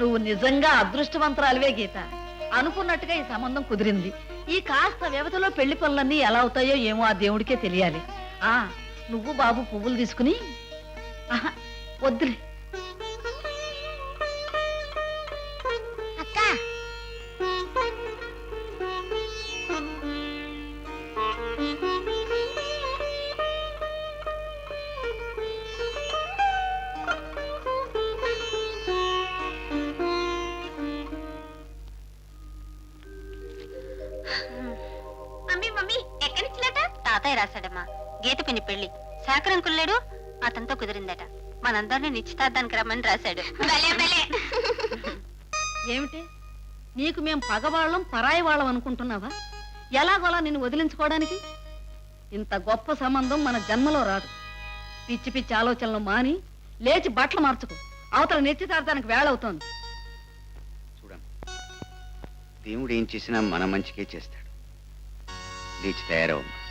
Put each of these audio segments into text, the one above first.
నువ్వు నిజంగా అదృష్టవంతురాలివే గీత. అనుకున్నట్టుగా ఈ సంబంధం కుదిరింది. ఈ కాస్త వ్యవధిలో పెళ్ళి పనులన్నీ ఎలా అవుతాయో ఏమో ఆ దేవుడికే తెలియాలి. ఆ నువ్వు బాబు పువ్వులు తీసుకుని ఆహా, వద్దులే. పిన్ని పెళ్ళి శాకరంకులు లేడు అతనితో కుదిరిందట. మనందరినీ నిశ్చితార్థానికి రమ్మని రాశాడు. ఏమిటి? నీకు మేం పగవాళ్ళం పరాయి వాళ్ళం అనుకుంటున్నావా? ఎలాగోలా నిన్ను వదిలించుకోవడానికి? ఇంత గొప్ప సంబంధం మన జన్మలో రాదు. పిచ్చి పిచ్చి ఆలోచనలు మాని లేచి బట్టలు మార్చుకో. అవతల నిశ్చితార్థానికి వేళవుతోంది చూడండి. దేవుడు ఏం చేసినా మన మంచికే చేస్తాడు. లేచి తయారవమ్మా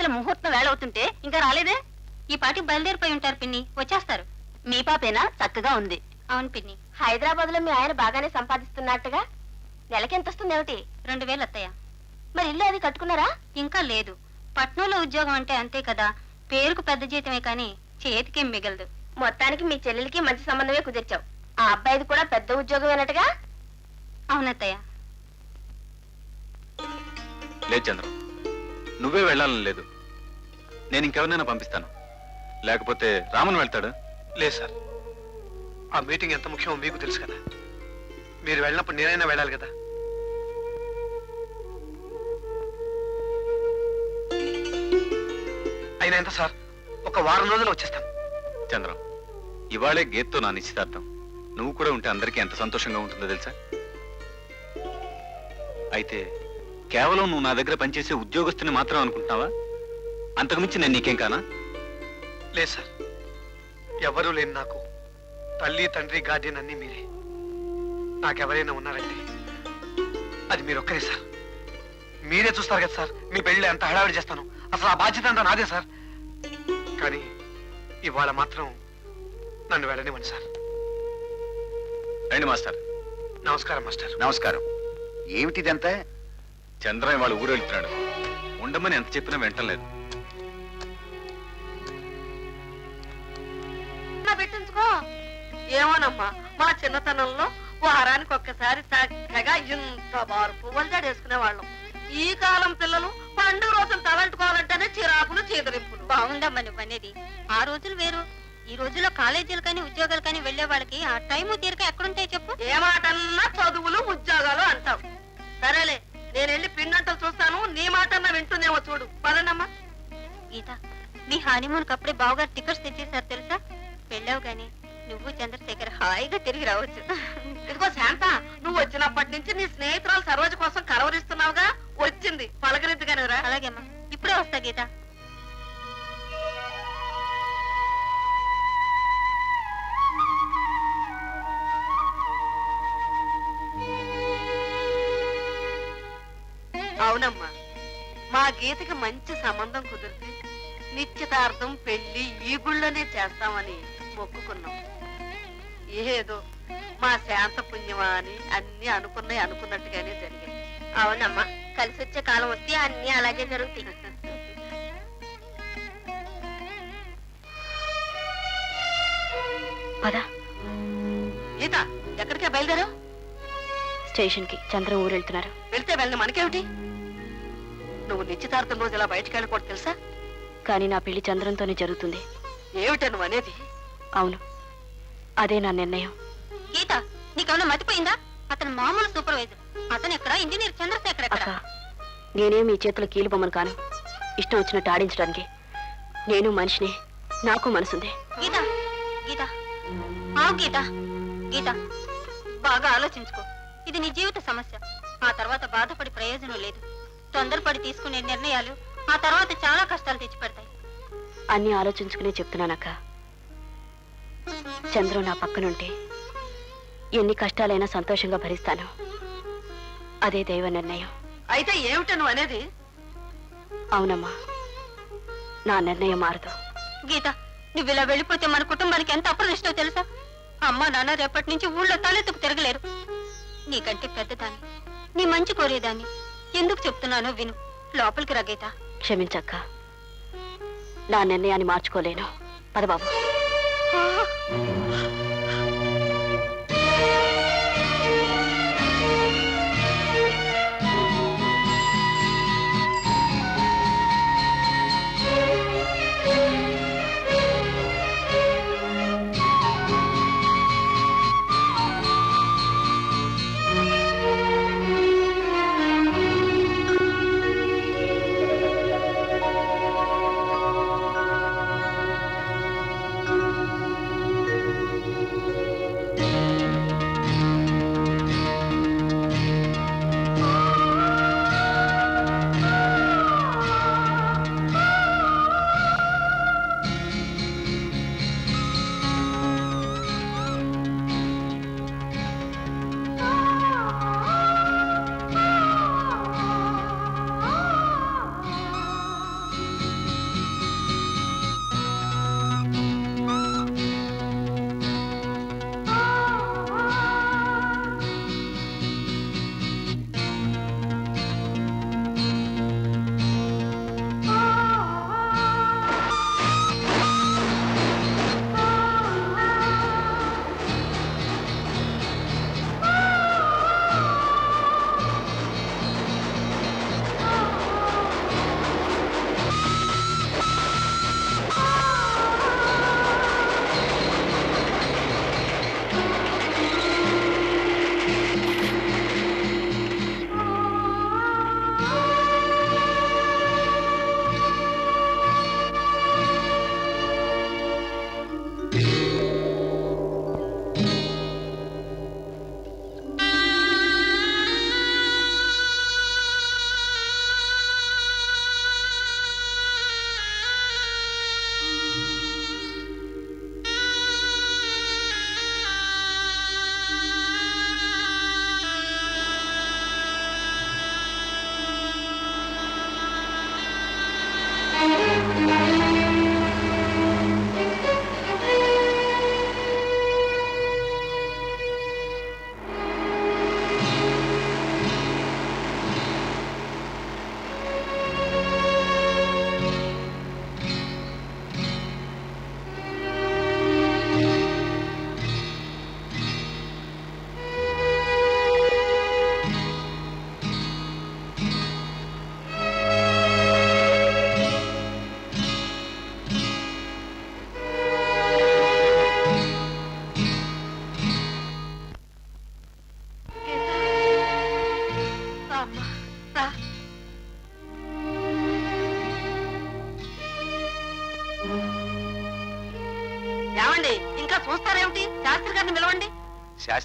అవతల ముహూర్తం వేళ అవుతుంటే ఇంకా రాలేదే? ఈ పాటికి బయలుదేరిపోయి ఉంటారు పిన్ని. వచ్చేస్తారు. మీ పాపేనా? చక్కగా ఉంది. అవును పిన్ని. హైదరాబాద్లో మీ ఆయన బాగానే సంపాదిస్తున్నట్టుగా? నెలకి ఎంత వస్తుంది ఏమిటి? రెండు వేలు అత్తయ్య. మరి ఇల్లు అది కట్టుకున్నారా? ఇంకా లేదు. పట్నంలో ఉద్యోగం అంటే అంతే కదా. పేరుకు పెద్ద జీతమే కానీ చేతికేం మిగలదు. మొత్తానికి మీ చెల్లెలికి మంచి సంబంధమే కుదిర్చావు. ఆ అబ్బాయిది కూడా పెద్ద ఉద్యోగమేనట్టుగా అవునత్తయ్య. లేదు చంద్రం. నువ్వే వెళ్ళాలని లేదు. నేను ఇంకెవరినైనా పంపిస్తాను. లేకపోతే రామన్ వెళ్తాడు? లేదు సార్. ఆ మీటింగ్ ఎంత ముఖ్యమో మీకు తెలుసు కదా. మీరు వెళ్ళినప్పుడు నేనైనా వెళ్ళాలి కదా. అయినా ఎంత సార్? ఒక వారం రోజులు వచ్చేస్తాను. చంద్రం ఇవాళే గీత్తో నా నిశ్చితార్థం. నువ్వు కూడా ఉంటే అందరికీ ఎంత సంతోషంగా ఉంటుందో తెలుసా? అయితే కేవలం నువ్వు నా దగ్గర పనిచేసే ఉద్యోగస్తుని మాత్రం అనుకుంటున్నావా? అంతకుమించి నేను నీకేం కానా? లేదు సార్. ఎవరూ లేని నాకు తల్లి తండ్రి గార్డియన్ అన్నీ మీరే. నాకెవరైనా ఉన్నారంటే అది మీరు ఒక్కరే సార్. మీరే చూస్తారు కదా సార్ మీ పెళ్ళి ఎంత హడావిడి చేస్తాను. అసలు ఆ బాధ్యత అంతా నాదే సార్. కానీ ఇవాళ మాత్రం నన్ను వెళ్ళనివ్వండి సార్. రండి మాస్టర్. నమస్కారం మాస్టర్. నమస్కారం. ఏమిటిదంతా? చంద్రం ఇవాళ ఊరు వెళ్తున్నాడు. ఉండమని ఎంత చెప్పినా వింటలేదు. పెట్టించుకో ఏమోనమ్మా మా చిన్నతనంలో వారానికి ఒక్కసారి చక్కగా ఇంత బారు పువ్వులు జడేసుకునే వాళ్ళం. ఈ కాలం పిల్లలు పండుగ రోజులు తలంటుకోవాలంటేనే చిరాకులు చీదరింపులు. బాగుందమ్మా నువ్వు అనేది ఆ రోజులు వేరు. ఈ రోజుల్లో కాలేజీలు కానీ ఉద్యోగాలు కానీ వెళ్ళే వాళ్ళకి ఆ టైము తీరిక ఎక్కడుంటాయి చెప్పు. ఏ మాటన్నా చదువులు ఉద్యోగాలు అంటావు. సరేలే నేను వెళ్ళి పిండంటలు చూస్తాను నీ మాటన్నా వింటుందేమో చూడు. పదండమ్మా. గీత మీ హనీమూన్ అప్పుడే బావగారు టికెట్స్ తెచ్చేసారు తెలుసా? వెళ్ళావు గాని నువ్వు చంద్రశేఖర్ హాయిగా తిరిగి రావచ్చు. ఇదిగో శాంత నువ్వు వచ్చినప్పటి నుంచి నీ స్నేహితురాలు సరోజ కోసం కలవరిస్తున్నావుగా? వచ్చింది. పలకరించగానే రా. అలాగే అమ్మా. ఇప్పుడే వస్తా గీత. అవునమ్మా. మా గీతకి మంచి సంబంధం కుదిరితే నిశ్చితార్థం పెళ్ళి ఈ గుళ్ళోనే చేస్తామని మొక్కుకున్నాం. ఏదో మా శాంత పుణ్యమా అని అన్ని అనుకున్నాయి అనుకున్నట్టుగానే జరిగాయి. అవునమ్మా కలిసి వచ్చే కాలం వస్తే అన్ని అలాగే జరుగుతాయి. పదా. గీత ఎక్కడికే బయలుదేరావు? స్టేషన్కి చంద్ర ఊరు వెళ్తున్నారు వెళ్తే వెళ్ళిన మనకేమిటి? నువ్వు నిశ్చితార్థం రోజు ఇలా బయటికి వెళ్ళకూడదు తెలుసా? కానీ నా పెళ్ళి చంద్రంతోనే జరుగుతుంది. ఏమిట నువ్వు అనేది? అవును. అదే నా నిర్ణయం. గీత నీకేమైనా మతిపోయిందా అతను మామూలు సూపర్వైజర్ అతను ఎక్కడ? ఇంజనీర్ చంద్రశేఖర్ ఎక్కడ? నేనేం మీ చేతుల కీలు బొమ్మను కాను. ఇష్టం వచ్చినట్టు ఆడించడానికి. నేను మనిషిని. నాకు మనసుంది. గీత గీత. ఆవు గీత. గీత బాగా ఆలోచించుకో. ఇది నీ జీవిత సమస్య. ఆ తర్వాత బాధపడి ప్రయోజనం లేదు. తొందరపడి తీసుకునే నిర్ణయాలు ఆ తర్వాత చాలా కష్టాలు తెచ్చిపెడతాయి. అన్ని ఆలోచించుకునే చెప్తున్నానక్క. చంద్రు నా పక్కనుంటే ఎన్ని కష్టాలైనా సంతోషంగా భరిస్తాను. అదే దైవ నిర్ణయం. అయితే ఏమిటి నువ్వు అనేది? అవునమ్మా నా నిర్ణయం మారదు. గీత నువ్వు ఇలా వెళ్ళిపోతే మన కుటుంబానికి ఎంత అప్రదిష్టో తెలుసా? అమ్మా నాన్న రేపటి నుంచి ఊళ్ళో తలెత్తుకు తిరగలేరు. నీకంటే పెద్దదాన్ని నీ మంచి కోరేదాన్ని ఎందుకు చెప్తున్నానో విను. లోపలికి రా గీత. క్షమించక్క. నా నిర్ణయాన్ని మార్చుకోలేను. పదబాబు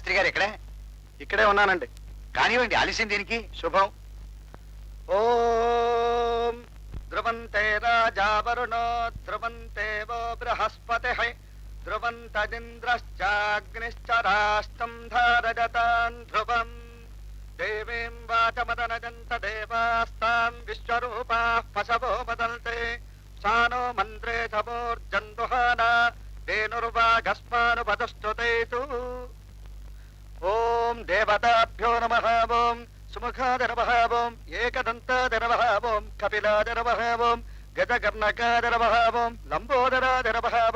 శాస్త్రి గారు ఎక్కడే ఇక్కడే ఉన్నానండి. కానివ్వండి ఆలస్యం దేనికి. శుభం. ఓం ధ్రువంతే రాజా వరుణో ధ్రువంతే వో బృహస్పతి. ధ్రువంతదింద్రశ్చాగ్నిశ్చ రాష్ట్రం ధారజతాన్ ధ్రువం. దేవీం వాచమదనజంత దేవాస్తాం విశ్వరూపా పశవో వదంతే. సానో మంత్రే ధేనుర్వాగస్మానుపదస్తుతేతు ఓం దేవతాభ్యో నమ ఓం సుముఖాద నమ ఓం ఏకదంతాద నమ ఓం కపిలాద నమ ఓం గజకర్ణకాద నమ ఓం లంబోదరాద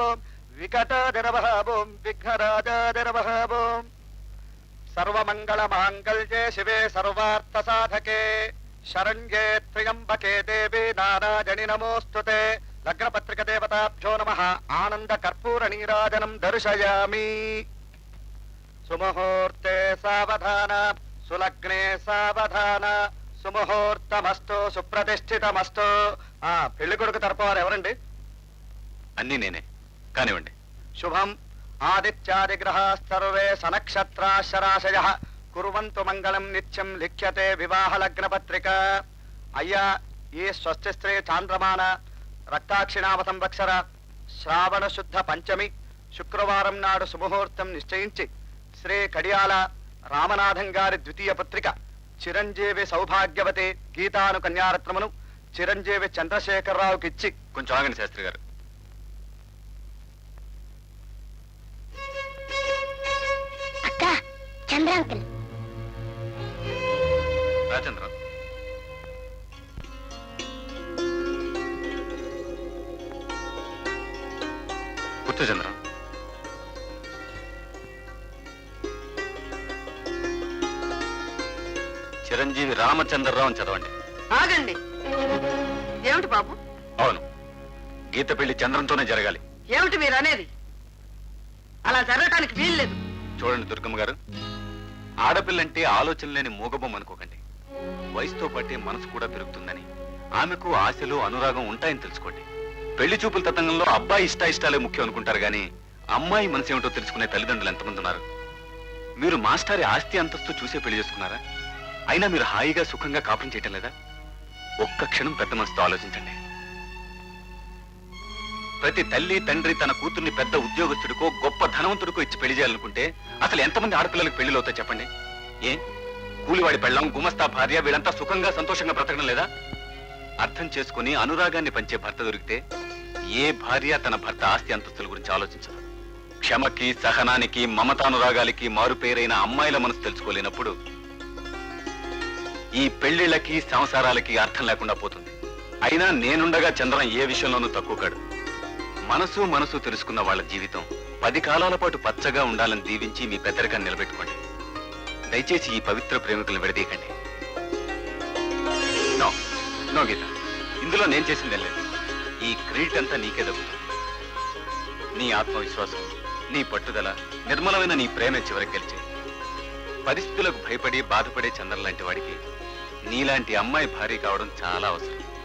ఓం వికటాద ఓం విఘ్నరాజాద ఓం సర్వమంగళ మాంగళ్యే శివే సర్వార్థ సాధకే శరణ్యే త్ర్యంబకే దేవి నారాజని నమోస్తుతే లగ్నపత్రిక దేవతాభ్యో నమ. ఆనంద కర్పూర నీరాజనం దర్శయామి. సుముహూర్తే సావధాన సులగ్నే సావధాన సుముహూర్తమస్తు సుప్రతిష్ఠితమస్తు ఆ పెళ్ళి కొడుకు తరపు వారు ఎవరండి? అన్నీ నేనే. కానివ్వండి. శుభం. ఆదిత్యాదిగ్రహ సర్వే సనక్షత్రాశరాశయ. కుర్వంతు మంగళం నిత్యం లిఖ్యతే వివాహ లగ్న పత్రిక అయ్యా ఈ స్వస్తిస్త్రీ చాంద్రమాన రక్తాక్షిణామ సంవత్సర శ్రావణ శుద్ధ పంచమి శుక్రవారం నాడు శుభముహూర్తం నిశ్చయించి శ్రీ కడియాల రామనాథం గారి ద్వితీయ పుత్రిక చిరంజీవి సౌభాగ్యవతి గీతాను కన్యారత్నమును చిరంజీవి చంద్రశేఖరరావుకిచ్చి కొంచెం ఆగండి శాస్త్రి గారు. అక్క చంద్ర అంకుల్ రామచంద్రరావు అని చదవండి. ఆగండి. ఏమిటి బాబు? అవును. గీత పెళ్ళి చంద్రంతోనే జరగాలి. ఏమిటి మీరు అనేది? అలా జరగటానికి వీల్లేదు చూడండి దుర్గమ్మ గారు ఆడపిల్లంటే ఆలోచన లేని మూగబొమ్మ అనుకోకండి. వయసుతో పాటే మనసు కూడా పెరుగుతుందని ఆమెకు ఆశలు అనురాగం ఉంటాయని తెలుసుకోండి. పెళ్ళి చూపుల తతంగంలో అబ్బాయి ఇష్ట ఇష్టాలే ముఖ్యం అనుకుంటారు గాని అమ్మాయి మనసు ఏమిటో తెలుసుకునే తల్లిదండ్రులు ఎంతమంది ఉన్నారు? మీరు మాస్టారి ఆస్తి అంతస్తు చూసే పెళ్ళి చేసుకున్నారా? అయినా మీరు హాయిగా సుఖంగా కాపురం చేయటం లేదా? ఒక్క క్షణం పెద్ద మనసుతో ఆలోచించండి. ప్రతి తల్లి తండ్రి తన కూతుర్ని పెద్ద ఉద్యోగస్తుడికో గొప్ప ధనవంతుడికో ఇచ్చి పెళ్ళి చేయాలనుకుంటే అసలు ఎంతమంది ఆడపిల్లలకు పెళ్ళిలోతో అవుతాయి చెప్పండి? ఏ? కూలివాడి పెళ్ళం గుమస్తా భార్య వీళ్ళంతా సుఖంగా సంతోషంగా బ్రతకడం లేదా? అర్థం చేసుకుని అనురాగాన్ని పంచే భర్త దొరికితే ఏ భార్య తన భర్త ఆస్తి అంతస్తుల గురించి ఆలోచించదు. క్షమకి సహనానికి మమతానురాగాలకి మారుపేరైన అమ్మాయిల మనసు తెలుసుకోలేనప్పుడు ఈ పెళ్ళిళ్ళకి సంసారాలకి అర్థం లేకుండా పోతుంది. అయినా నేనుండగా చంద్రం ఏ విషయంలోనూ తక్కువ కాడు. మనసు మనసు తెలుసుకున్న వాళ్ళ జీవితం పది కాలాల పాటు పచ్చగా ఉండాలని దీవించి మీ పెద్దరికాన్ని నిలబెట్టుకోండి. దయచేసి ఈ పవిత్ర ప్రేమికులను విడదీయకండి. నో నో గీత. ఇందులో నేను చేసింది లేదు. ఈ క్రెడిట్ అంతా నీకే దక్కుతుంది. నీ ఆత్మవిశ్వాసం నీ పట్టుదల నిర్మలమైన నీ ప్రేమే చివరికి గెలిచే పరిస్థితులకు భయపడి బాధపడే చంద్రం లాంటి వాడికి నీలాంటి అమ్మాయి భార్య కావడం చాలా అవసరం.